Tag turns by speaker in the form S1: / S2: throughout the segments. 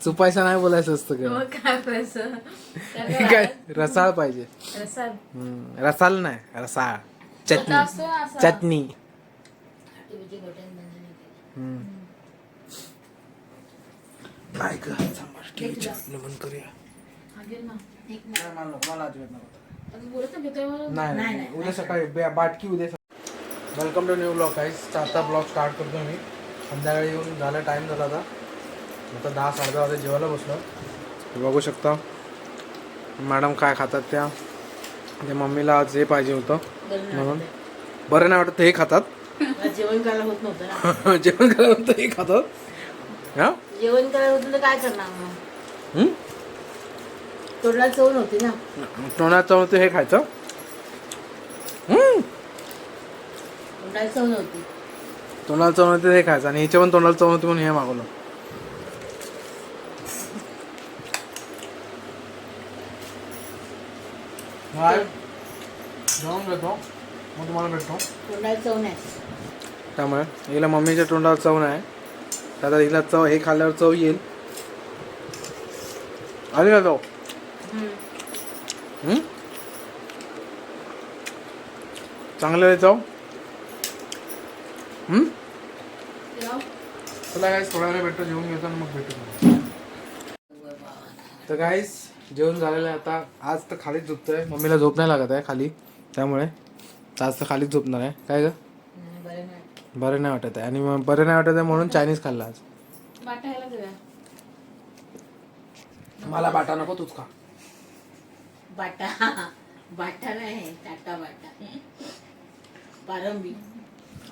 S1: चुपायचं नाही बोलायचं असतं का
S2: मग काय
S1: काय रसाळ पाहिजे
S2: रसाल
S1: हम्म, रसाल नाही रसाळ चटणी चटणी
S3: तुझी बटन बंद नाही केलं.
S1: हम्म. नाही का सांबार ठेव, चटणी बंद करूया
S2: हा, घे ना.
S3: एक ना.
S1: नाही, मला अजिबात नको. नाही
S3: नाही,
S1: नाही
S3: नाही.
S1: उद्या सकाळी बे- बाटकी उद्या वेलकम टू न्यू ब्लॉग आहे चारचा ब्लॉग स्टार्ट करतो मी. संध्याकाळी येऊन झाला टाईम झाला आता. आता दहा साडे दहा वाजता जेवायला बसलो. बघू शकता. मॅडम काय खातात त्या? ते मम्मीला आज हे पाहिजे होतं. म्हणून. बरं नाही वाटत हे खातात.
S3: जेवण करायला होत नव्हतं
S1: जेवण करायला हे खातात. हा?
S3: जेवण करायला होतं तर काय करणार नव्हती ना.
S1: तोंडात चव ते हे खायचं.
S3: तोंडाला चव नव्हती.
S1: तोंडाला चव नव्हते हे खायचं. आणि हिच्या पण तोंडाला चव नव्हती म्हणून हे मागवलं. जाऊन घेतो मग तुम्हाला भेटतो.
S3: तोंडाला चव नाही.
S1: त्यामुळे हिला मम्मीच्या तोंडाला चव नाही. तर आता हिला चव हे खाल्ल्यावर चव येईल. आली का चव? चांगलं आहे चव. चला गाईस थोड्या वेळ भेटतो जेवून घेतो मग भेटू तर गाईस जेवण झालेलं आहे आता. आज तर खालीच झोपतोय. मम्मीला झोप नाही लागत आहे खाली. त्यामुळे आज तर खालीच झोपणार आहे. काय ग?
S3: बरं नाही
S1: वाटत आहे. आणि मग बरं नाही वाटत आहे म्हणून चायनीज खाल्ला आज. मला बाटा नको तूच खा.
S3: बाटा. बाटा नाही टाटा बाटा. पारंबी.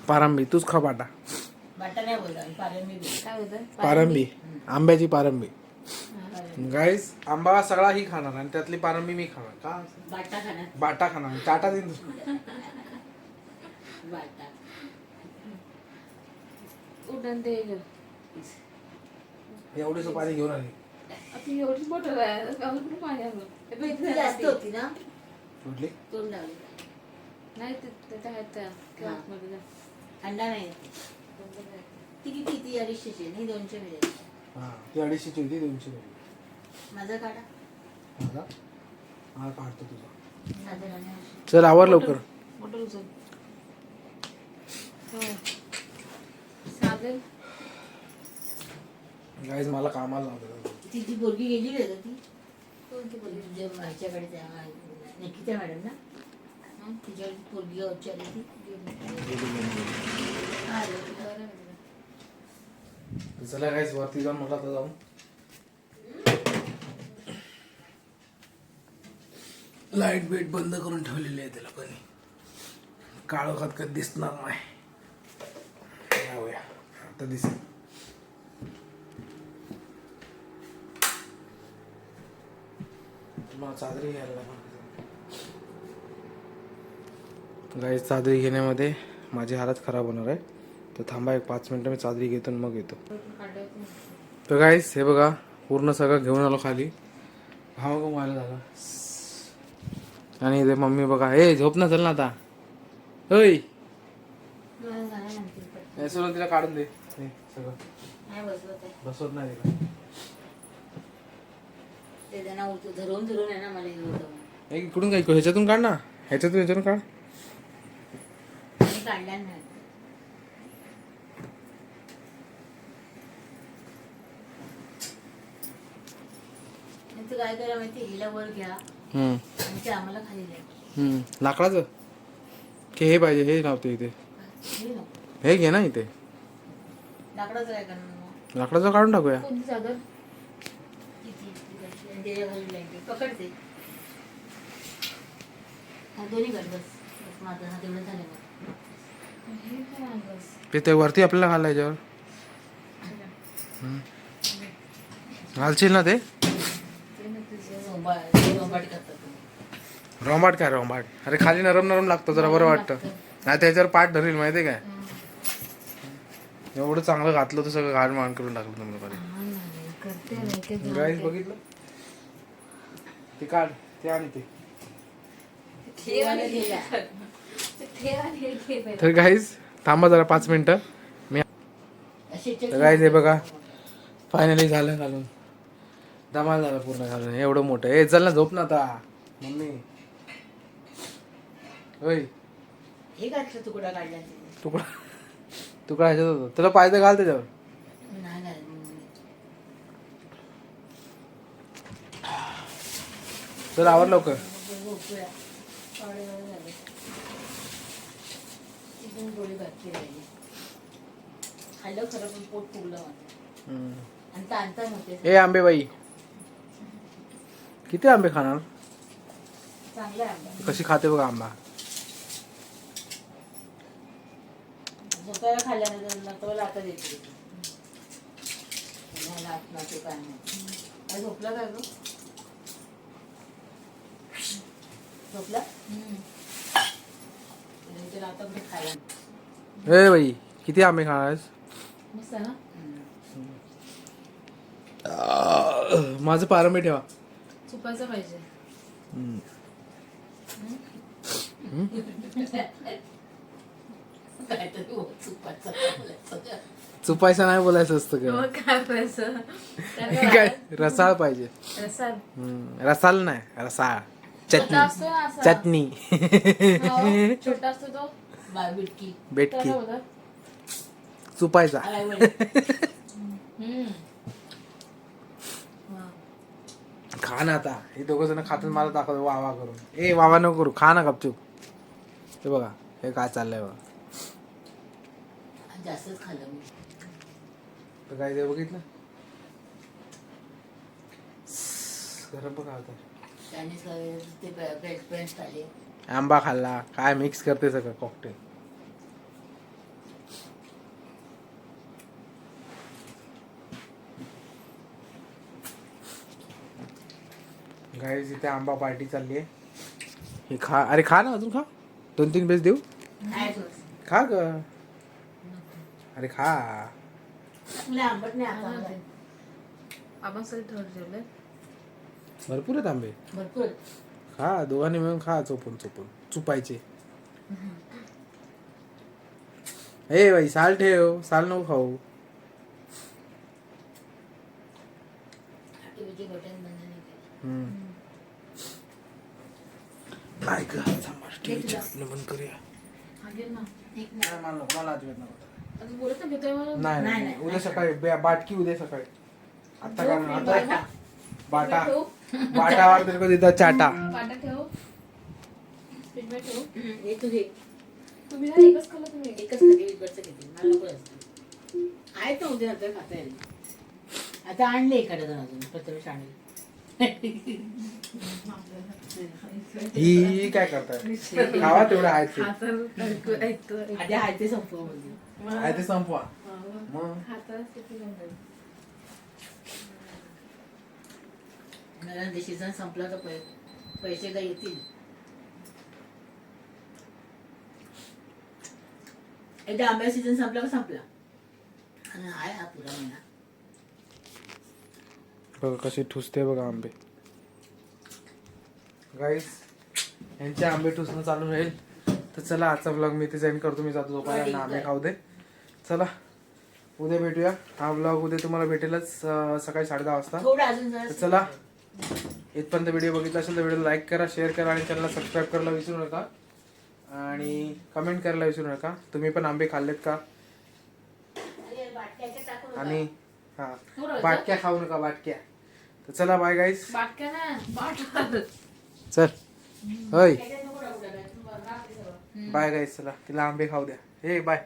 S1: पारंबी तूच खा बाटा.
S3: पारंबी बोलतो.
S2: काय होतं
S1: पारंबी आंब्याची पारंबी. गाईस आंबा सगळा ही खाणार आणि त्यातली पारंबी मी खाणार. का?
S3: बाटा खाणार.
S1: बाटा खाणार. चाटा देईन
S3: बाटा.
S2: उडण ते घे.
S1: एवढी पाणी घेऊन आली.
S2: एवढीच पाणी. हे नाही
S3: अंडा नाही ती किती? ती अडीचशेची आहे, नाही दोनशे मिळेल
S1: हा ती अडीचशेची होती दोनशे होती
S3: माझा काढा.
S1: माझा? हा काढतो तुझा.
S3: आणि
S1: चल आवर लवकर.
S2: उचल हो. चालेल
S1: गाईज मला कामाला लावतो
S3: ती ती पोरगी गेली का ती? कोणती पोरगी? तुझ्या ह्याच्याकडे त्या नक्कीच्या मॅडम ना? पोरगी ती.
S1: चला गाईज वरती जाऊन मला आता जाऊन. लाइट बीट बंद करून ठेवलेली आहे त्याला पण. काळो खात कधी दिसणार नाही. जाऊया. आता दिसेल. मला चादरी घ्यायला गाईज चादरी घेण्यामध्ये माझी हालत खराब होणार आहे. तर थांबा एक पाच मिनटं मी चादरी घेतो आणि मग येतो. तर गाईस हे बघा पूर्ण सगळं घेऊन आलो खाली. हा बघा मला झाला. आणि इथे मम्मी बघा हे झोप ना चल ना आता. होय सोडून तिला काढून दे. सगळं.
S3: नाही बसवत आहे.
S1: बसवत नाही तिला.
S3: धरून धरून आहे ना मला
S1: इकडून काय ह्याच्यातून काढ ना. ह्याच्यातून ह्याच्यातून काढ.
S3: मी काढला नाही काय करा माहिती हिला वर घ्या
S1: हम्म,
S3: आणि ते आम्हाला खाली द्या
S1: हम्म. लाकडाचं की हे पाहिजे हे लावते इथे
S3: हे.
S1: हे घे ना इथे
S3: लाकडाचं काय करणार मग?
S1: लाकडाचं काढून टाकूया
S2: कोणती चादर
S3: किती? किती अशी? आणि त्याच्याखाली blanket. पकडते हा दोन्ही काढ बस बस माझं हा तेवढं झालं मग.
S1: ते ते वरती आपल्याला घाला याच्यावर घालशील ना ते? रोंबाट काय रोंबाट? अरे खाली नरम नरम लागतं जरा बरं वाटतं. नाही त्याच्यावर पाठ धरेल माहिती काय? एवढं चांगलं घातलं तर सगळं घाण माण करून टाकलं तुम्ही गाईस बघितलं? ते काढ ते आणि ते तर गाईस थांबा जरा पाच मिनटं. मी तर काय ते बघा. फायनली झालं घालून. धमाल झालं पूर्ण घालून. एवढं मोठं. ए चल ना झोप ना आता. मम्मी. होय
S3: हे तुकडा.
S1: तुकडा तुकडा ह्याच्यात होता. तुला पाहिजे घाल त्याच्यावर.
S3: नाही नाही
S1: चल आवर लवकर.
S3: गोळी बाकी राहिली. खाल्लं खरं पण पोट फुगलं माझं
S1: हम्म.
S3: आणि ताणता नव्हते
S1: ए आंबेबाई. किती आंबे खाणार?
S3: चांगलं आहे आंबा.
S1: कशी खाते बघा आंबा.
S3: खाल्ल्यानंतर देते लात ते काय नाही काय झोपला काय गं झोपला त्याला आता कुठे खायला
S1: ए बाई किती आंबे खाणार आहेस? माझं पारंबे ठेवा.
S2: चुपायचं पाहिजे.
S3: बोलायचं.
S1: चुपायचं नाही बोलायचं असतं का?
S2: मग काय
S1: रसाळ पाहिजे.
S2: रसाल
S1: नाही रसाळ. चटणी. चटणी.
S2: हो, छोटा असतो तो.
S3: बाळ बिटकी.
S1: चुपायचा.
S2: हम्म. वा.
S1: खा ना आता. हे दोघं जण खातात मला दाखवतो वावा करून. ए वावा नको करू. खा ना गपचूप. हे बघा हे काय चाललंय बघा.
S3: जास्तच खाल्लं मी.
S1: तर काय ते बघितलं? गरम बघा आता
S3: चायनीज खाल्ले ते ब्रेड फ्रेंच खाल्ले
S1: आंबा खाल्ला. काय मिक्स करते सगळं कॉकटेल गाईज इथे आंबा पार्टी चालली आहे हे खा. अरे खा ना अजून खा. दोन तीन बेस देऊ? खा ग. अरे खा.
S3: आंबट नाही आता
S2: थोडे
S1: भरपूर आहेत आंबे.
S3: भरपूर
S1: खा दोघांनी मिळून खा चोपून चोपून. चुपायचे. ए बाई साल ठेव. साल नको खाऊ.
S3: नाही केलं.
S1: हम्म. काय ग आपलं करूया. मला नको, मला अजिबात नको.
S2: अजून बोलत ना घेतोय मला?
S1: नाही
S3: नाही,
S1: नाही
S3: नाही.
S1: उद्या सकाळी बे- बाटकी उद्या सकाळी. आता काय आता
S3: बाटा.
S1: बाटा
S2: ठेवू?
S1: बाटावर तेरे को देता चाटा
S2: ठेव?
S3: हम्म, हे तू घे.
S2: तुम्ही ना एकच खाल्लं तुम्ही.
S3: एकच खाते विकतचं घेते. मला नको जास्त. आहे तर उद्या नंतर खाता येईल. आता आणले एखादं जण अजून प्रथमेश आणले.
S1: ही काय करताय? खावा तेवढं आहे ते.
S3: आधी आहे संपव म्हणजे.
S1: आहे ते संपवा. मग.
S3: नव्या सीझन संपला तर पै- पैसे काय येतील. एकदा आंब्या सीझन संपला का संपला? आणि आहे हा पुरा महिना.
S1: बघा कशी ठुसते बघा आंबे. गाईस यांचे आंबे ठुसणं चालू राहील. तर चला आजचा ब्लॉग मी इथे सेंड करतो. मी जातो झोपायला. आणि आंबे खाऊ दे. चला उद्या भेटूया. हा ब्लॉग उद्या तुम्हाला भेटेलच अं, सकाळी साडे दहा वाजता.
S3: थोडं अजून
S1: तर
S3: जरा
S1: चला इथपर्यंत व्हिडिओ बघितला असेल तर व्हिडिओ लाईक करा शेअर करा आणि चॅनलला सबस्क्राईब करायला विसरू नका. आणि कमेंट करायला विसरू नका. तुम्ही पण आंबे खाल्लेत का. आणि हा बाटक्या खाऊ नका बाटक्या. तर चला बाय गाईस चल. होय. बाय गाईस चला तिला आंबे खाऊ द्या. हे बाय